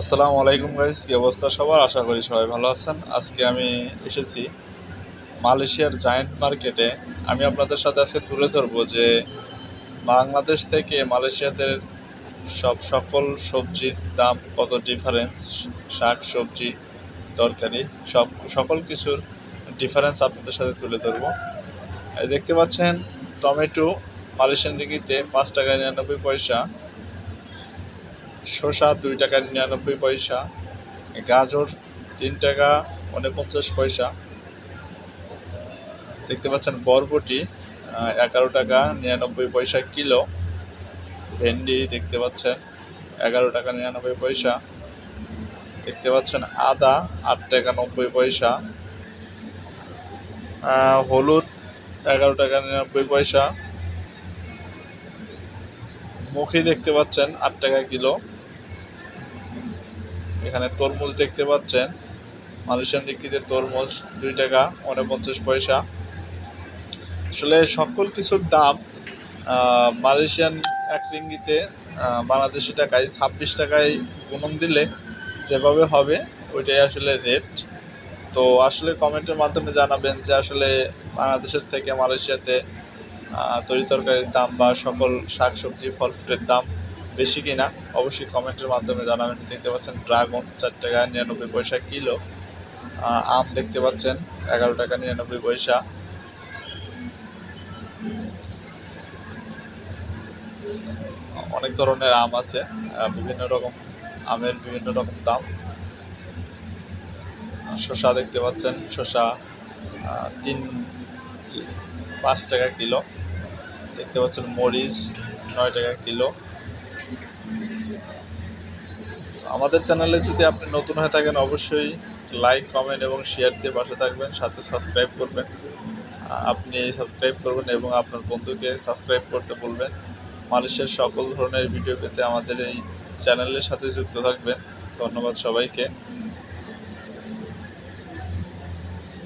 আসসালামু আলাইকুম গাইজ কি অবস্থা সবার? আশা করি সবাই ভালো আছেন। আজকে আমি এসেছি মালয়েশিয়ার জায়েন্ট মার্কেটে। আমি আপনাদের সাথে আজকে তুলে ধরবো যে বাংলাদেশ থেকে মালয়েশিয়াতে সব সকল সবজির দাম কত ডিফারেন্স শাক, সবজি, তরকারি, সব সকল কিছুর ডিফারেন্স আপনাদের সাথে তুলে ধরবো। দেখতে পাচ্ছেন, টমেটো মালয়েশিয়ান ডিগ্রিতে পাঁচ টাকা নিরানব্বই পয়সা। শসা দুই টাকা নিরানব্বই পয়সা, গাজর তিন টাকা উনপঞ্চাশ পয়সা। দেখতে পাচ্ছেন বরবটি এগারো টাকা নিরানব্বই পয়সা কিলো। ভেন্ডি দেখতে পাচ্ছেন, এগারো টাকা নিরানব্বই পয়সা। দেখতে পাচ্ছেন আদা আট টাকা নব্বই পয়সা। হলুদ এগারো টাকা নিরানব্বই পয়সা। মুখি দেখতে পাচ্ছেন আট টাকা কিলো। এখানে তরমুজ দেখতে পাচ্ছেন। মালয়েশিয়ান রিক্কিতে তরমুজ দুই টাকা, উনপঞ্চাশ পয়সা। আসলে সকল কিছুর দাম মালয়েশিয়ান এক রিঙ্গিতে বাংলাদেশি টাকায় ছাব্বিশ টাকায় গুণন দিলে যেভাবে হবে, ওইটাই আসলে রেট তো আসলে কমেন্টের মাধ্যমে জানাবেন যে আসলে বাংলাদেশের থেকে মালয়েশিয়াতে তরি তরকারির দাম বা সকল শাক সবজি ফল ফ্রুটের দাম বেশি কিনা, অবশ্যই কমেন্টের মাধ্যমে জানাবেন। দেখতে পাচ্ছেন ড্রাগন, চার টাকা নিরানব্বই পয়সা কিলো। আম দেখতে পাচ্ছেন, এগারো টাকা নিরানব্বই পয়সা। অনেক ধরনের আম আছে বিভিন্ন রকম আমের বিভিন্ন রকম দাম। শসা দেখতে পাচ্ছেন, শসা তিন, পাঁচ টাকা কিলো। দেখতে পাচ্ছেন মরিচ, নয় টাকা কিলো। আমাদের চ্যানেলে যদি আপনি নতুন হয়ে থাকেন, অবশ্যই লাইক কমেন্ট এবং শেয়ার দিয়ে পাশে থাকবেন, সাথে সাবস্ক্রাইব করবেন। আপনি সাবস্ক্রাইব করবেন এবং আপনার বন্ধুকে সাবস্ক্রাইব করতে বলবেন। মালয়েশিয়ার সকল ধরনের ভিডিও পেতে আমাদের এই চ্যানেলের সাথে যুক্ত থাকবেন। ধন্যবাদ সবাইকে।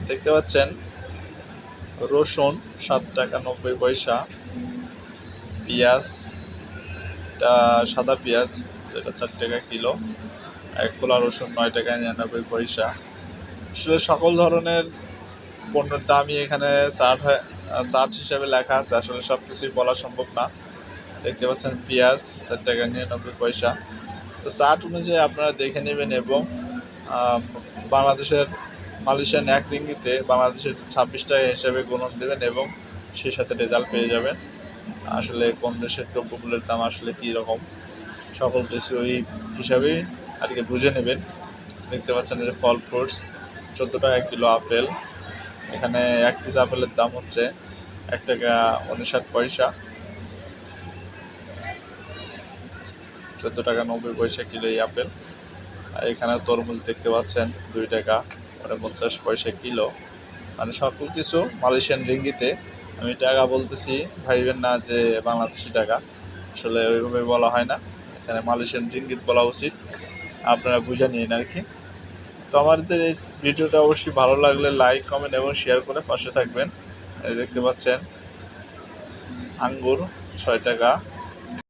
দেখতে পাচ্ছেন রসুন, সাত টাকা নব্বই পয়সা। পেঁয়াজ সাদা পেঁয়াজ, যেটা চার টাকা কিলো। খোলা রসুন নয় টাকা নিরানব্বই পয়সা। আসলে সকল ধরনের পণ্যের দামই এখানে চার্ট হয়, চার্ট হিসাবে লেখা আছে। আসলে সব কিছুই বলা সম্ভব না। দেখতে পাচ্ছেন পেঁয়াজ, চার টাকা নিরানব্বই পয়সা। তো চার্ট অনুযায়ী আপনারা দেখে নেবেন এবং বাংলাদেশের মালয়েশিয়ান এক রিঙ্গিতে বাংলাদেশের ছাব্বিশ টাকা হিসাবে গুণন দেবেন এবং সেই সাথে রেজাল্ট পেয়ে যাবেন। আসলে কোন দেশের দ্রব্যমূল্যের দাম আসলে কী রকম, সকল কিছু ওই হিসাবেই আর কি বুঝে নেবেন। দেখতে পাচ্ছেন যে ফল ফ্রুটস চোদ্দ টাকা কিলো আপেল, এখানে এক পিস আপেলের দাম হচ্ছে এক টাকা উনষাট পয়সা। চোদ্দ টাকা নব্বই পয়সা কিলো এই আপেল। আর এখানে তরমুজ দেখতে পাচ্ছেন, দুই টাকা। উনপঞ্চাশ পয়সা কিলো। মানে সকল কিছু মালয়েশিয়ান রিঙ্গিতে আমি টাকা বলতেছি, ভাইবেন না যে বাংলাদেশি টাকা। আসলে ওইভাবে বলা হয় না। এখানে মালয়েশিয়ান রিঙ্গিত বলা উচিত। আপনারা বুঝে নিন আর কি। তো আমাদের এই ভিডিওটা অবশ্যই ভালো লাগলে লাইক কমেন্ট এবং শেয়ার করে পাশে থাকবেন। দেখতে পাচ্ছেন, আঙ্গুর ছয় টাকা।